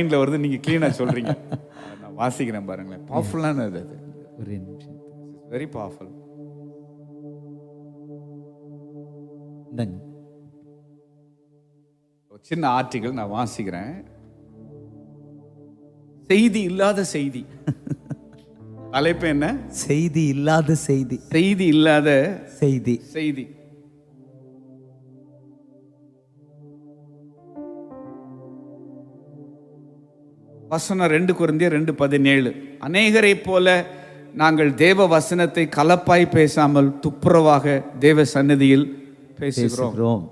மைண்டில் வருது நீங்கள் க்ளீனாக சொல்கிறீங்க நான் வாசிக்கிறேன் பாருங்களேன். பவர்ஃபுல்லானது அது. ஒரே நிமிஷம். வெரி பவர்ஃபுல் இந்தாங்க. சின்ன ஆர்டிகல் நான் வாசிக்கிறேன். செய்தி இல்லாத செய்தி. தலைப்பு என்ன? செய்தி இல்லாத செய்தி. செய்தி இல்லாத செய்தி. செய்தி. வசனம் ரெண்டு குருந்திய ரெண்டு பதினேழு. அநேகரைப் போல நாங்கள் தேவ வசனத்தை கலப்பாய் பேசாமல் துப்புரவாக தேவ பேசுகிறோம். பேசுகிறோம்.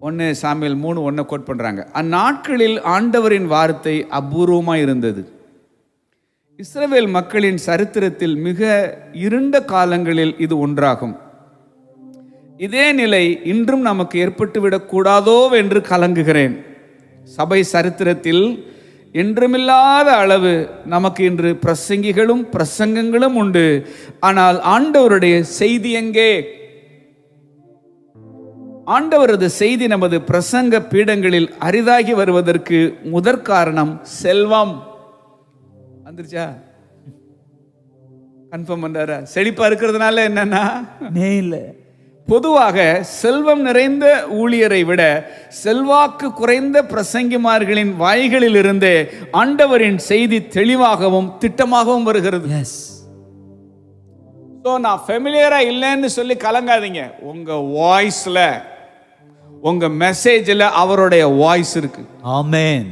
ஒன்று சாமியல் மூணு ஒன்று கோட் பண்ணுறாங்க அந்நாட்களில் ஆண்டவரின் வார்த்தை அபூர்வமாக இருந்தது. இஸ்ரவேல் மக்களின் சரித்திரத்தில் மிக இருண்ட காலங்களில் இது ஒன்றாகும். இதே நிலை இன்றும் நமக்கு ஏற்பட்டுவிடக் கூடாதோ என்று கலங்குகிறேன். சபை சரித்திரத்தில் என்றுமில்லாத அளவு நமக்கு இன்று பிரசங்கிகளும் பிரசங்கங்களும் உண்டு. ஆனால் ஆண்டவருடைய செய்தி எங்கே? ஆண்டவரது செய்தி நமது பிரசங்க பீடங்களில் அரிதாகி வருவதற்கு முதற் காரணம் செல்வம். வந்துருச்சா? கன்ஃபார்ம் பண்றாரா? செழிப்பா இருக்கிறதுனால என்னன்னா? மேல பொதுவாக செல்வம் நிறைந்த ஊழியரை விட செல்வாக்கு குறைந்த பிரசங்கிமார்களின் வாய்களில் இருந்தே ஆண்டவரின் செய்தி தெளிவாகவும் திட்டமாகவும் வருகிறது. எஸ் ஸோ நான் ஃபெமிலியரா இல்லைன்னு சொல்லி கலங்காதீங்க. உங்க வாய்ஸ்ல உங்க மெசேஜில் அவருடைய வாய்ஸ் இருக்கு. ஆமென்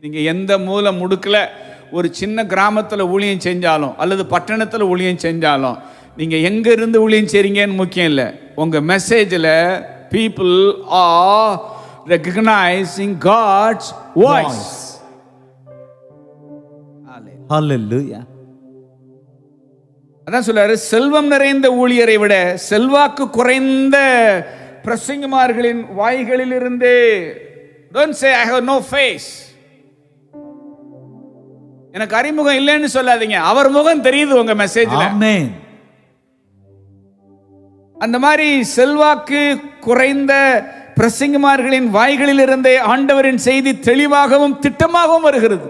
நீங்க எந்த மூல முடுக்கல ஒரு சின்ன கிராமத்துல ஊழியம் செஞ்சாலும் அல்லது பட்டணத்துல ஊழியம் செஞ்சாலும் நீங்க எங்க இருந்து ஊழியம் செய்றீங்கன்னு முக்கியம் இல்லை. உங்க மெசேஜில் people are recognizing God's voice அதான் சொல்றாரு செல்வம் நிறைந்த ஊழியரை விட செல்வாக்கு குறைந்த பிரசங்கமார்களின் வாய்களில் இருந்தே don't say I have no face எனக்கு அறிமுகம் இல்லைன்னு சொல்லாதீங்க. அவர் முகம் தெரியுது உங்க மெசேஜ்ல ஆமென் அந்த மாதிரி செல்வாக்கு குறைந்த பிரசங்கமார்களின் வாய்களில் இருந்தே ஆண்டவரின் செய்தி தெளிவாகவும் திட்டமாகவும் வருகிறது.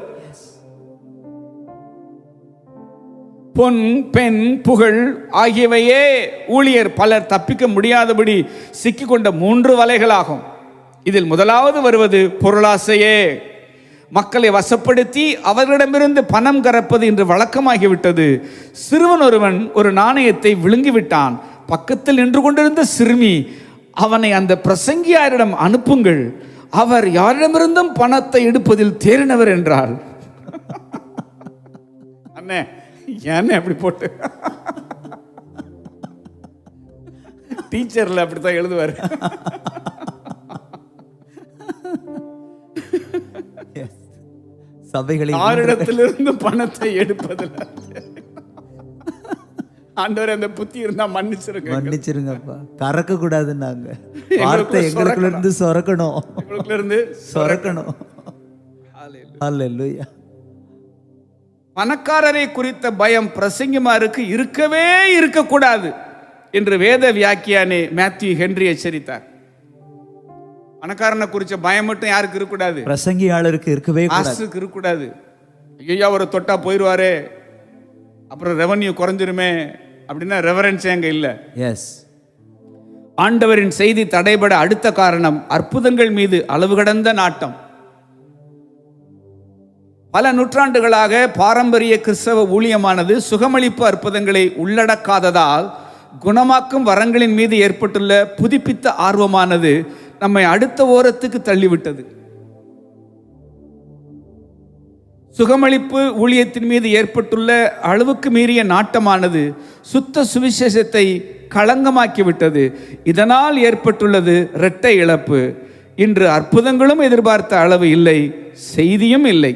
பொன் பெண் புகழ் ஆகியவையே ஊழியர் பலர் தப்பிக்க முடியாதபடி சிக்கிக்கொண்ட மூன்று வலைகளாகும். இதில் முதலாவது வருவது பொருளாசையே. மக்களை வசப்படுத்தி அவர்களிடமிருந்து பணம் கறப்பது இன்று வழக்கமாகிவிட்டது. சிறுவன் ஒருவன் ஒரு நாணயத்தை விழுங்கிவிட்டான். பக்கத்தில் நின்று கொண்டிருந்த சிறுமி அவனை அந்த பிரசங்கியாரிடம் அனுப்புங்கள். அவர் யாரிடமிருந்தும் பணத்தை எடுப்பதில் தேறினவர் என்றார் அண்ணே ஏன்னு அப்படி போட்டு? டீச்சர்ல அப்படித்தான் எழுதுவார். சபைகளில் யாரிடத்திலிருந்து பணத்தை எடுப்பதில். ஆண்டவர் அந்த புத்தி இருந்தா மன்னிச்சிருங்க மன்னிச்சிருங்கப்பா. கறக்க கூடாதுன்னாங்க வார்த்தை எங்களுக்குள்ள இருந்து சொரக்கணும். உங்களுக்குள்ள இருந்து சொரக்கணும். ஹalleluya. பணக்காரரை குறித்த பயம் பிரசங்கிமாருக்கு இருக்கவே இருக்கக்கூடாது என்று வேத வியாக்கியானே மேத்யூ ஹென்றி எச்சரித்தார். பணக்காரனை குறித்த பயம் மட்டும் யாருக்கு இருக்கக்கூடாது? பிரசங்கியாளருக்கு இருக்கவே கூடாது. ஆசுக்கு இருக்கக்கூடாது. ஐயா ஒரு தொட்டா போயிடுவாரே அப்புறம் ரெவன்யூ குறைஞ்சிருமே அப்படின்னா ரெவரன்ஸ் அங்க இல்லை? எஸ் ஆண்டவரின் செய்தி தடைபட அடுத்த காரணம் அற்புதங்கள் மீது அளவு கடந்த நாட்டம். பல நூற்றாண்டுகளாக பாரம்பரிய கிறிஸ்தவ ஊழியமானது சுகமளிப்பு அற்புதங்களை உள்ளடக்காததால் குணமாக்கும் வரங்களின் மீது ஏற்பட்டுள்ள புதுப்பித்த ஆர்வமானது நம்மை அடுத்த ஓரத்துக்கு தள்ளிவிட்டது. சுகமளிப்பு ஊழியத்தின் மீது ஏற்பட்டுள்ள அளவுக்கு மீறிய நாட்டமானது சுத்த சுவிசேஷத்தை களங்கமாக்கிவிட்டது. இதனால் ஏற்பட்டுள்ளது இரட்டை இழப்பு. இன்று அற்புதங்களும் எதிர்பார்த்த அளவு இல்லை செய்தியும் இல்லை.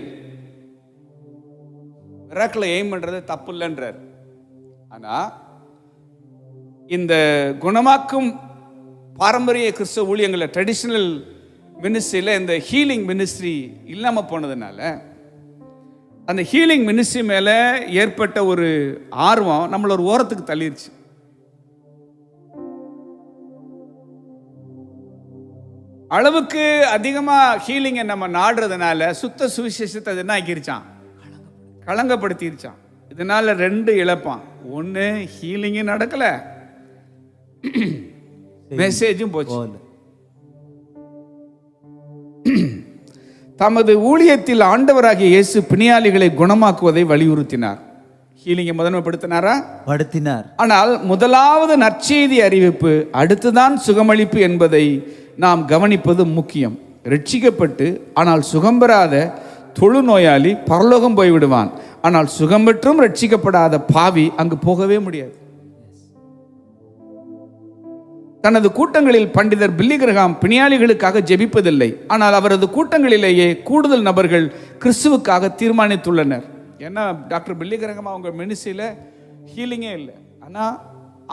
மிராக்கில் எய்ம் பண்றது தப்பு இல்லைன்றார் ஆனா இந்த குணமாக்கும் பாரம்பரிய கிறிஸ்தவ ஊழியங்களில் ட்ரெடிஷ்னல் மினிஸ்ட்ரியில் இந்த ஹீலிங் மினிஸ்ட்ரி இல்லாமல் போனதுனால அந்த ஹீலிங் மினிஸ்ட்ரி மேலே ஏற்பட்ட ஒரு ஆர்வம் நம்மள ஒரு ஓரத்துக்கு தள்ளிருச்சு. அளவுக்கு அதிகமாக ஹீலிங்கை நம்ம நாடுறதுனால சுத்த சுவிசேஷத்தை அது என்ன ஆக்கிருச்சான் களங்கப்படுத்திருச்சான் இதனால ரெண்டு இழப்பான் ஒன்று ஹீலிங்கும் நடக்கலை. மெசேஜும் போச்சு. தமது ஊழியத்தில் ஆண்டவராகிய இயேசு பிணியாளிகளை குணமாக்குவதை வலியுறுத்தினார். ஹீலிங்கை முதன்மைப்படுத்தினாரா? படுத்தினார். ஆனால் முதலாவது நற்செய்தி அறிவிப்பு அடுத்துதான் சுகமளிப்பு என்பதை நாம் கவனிப்பது முக்கியம். ரட்சிக்கப்பட்டு ஆனால் சுகம் பெறாத தொழுநோயாளி பரலோகம் போய்விடுவான். ஆனால் சுகம் பெற்றும் ரட்சிக்கப்படாத பாவி அங்கு போகவே முடியாது. தனது கூட்டங்களில் பண்டிதர் பில்லி கிரகாம் பிணியாளிகளுக்காக ஜெபிப்பதில்லை. ஆனால் அவரது கூட்டங்களிலேயே கூடுதல் நபர்கள் கிறிஸ்துவுக்காக தீர்மானித்துள்ளனர். ஏன்னா டாக்டர் பில்லி கிரகாம் அவங்க மினிஸ்ட்ரியில் ஹீலிங்கே இல்லை. ஆனால்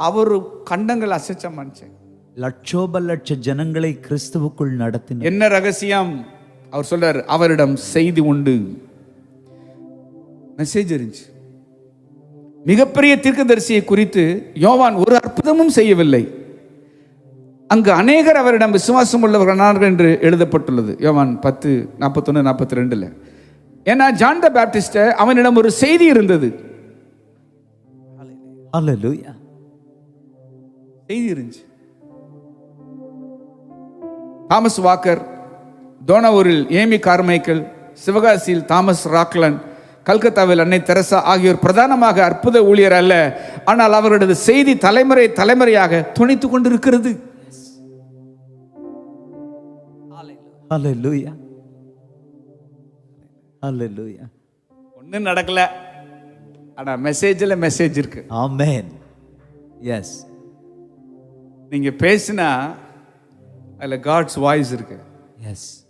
அவர் கண்டங்கள் அசைச்ச மனுஷன். லட்சோப லட்ச ஜனங்களை கிறிஸ்துவுக்குள் நடத்தினார். என்ன ரகசியம்? அவர் சொல்றார் அவரிடம் செய்தி உண்டு. மெசேஜ் இருந்துச்சு. மிகப்பெரிய தீர்க்கதரிசியை குறித்து யோவான் ஒரு அற்புதமும் செய்யவில்லை. அங்கு அநேகர் அவரிடம் விசுவாசம் உள்ளவர்களானார்கள் என்று எழுதப்பட்டுள்ளது. யோவான் பத்து நாற்பத்தொன்று நாற்பத்தி ரெண்டுல ஏன்னா ஜான் த பேப்டிஸ்ட அவனிடம் ஒரு செய்தி இருந்தது. செய்தி இருந்துச்சு. தாமஸ் வாக்கர் தோனவூரில் ஏமி கார்மைக்கல் சிவகாசியில் தாமஸ் ராக்லன் கல்கத்தாவில் அன்னை தெரசா ஆகியோர் பிரதானமாக அற்புத ஊழியர் அல்ல. ஆனால் அவர்களது செய்தி தலைமுறை தலைமுறையாக துணித்து கொண்டிருக்கிறது. அல்லேலூயா அல்லேலூயா ஒன்றும் நடக்கல. ஆனால் மெசேஜில் மெசேஜ் இருக்கு. ஆமென் எஸ் நீங்க பேசினா அதில் காட்ஸ் வாய்ஸ் இருக்கு. எஸ்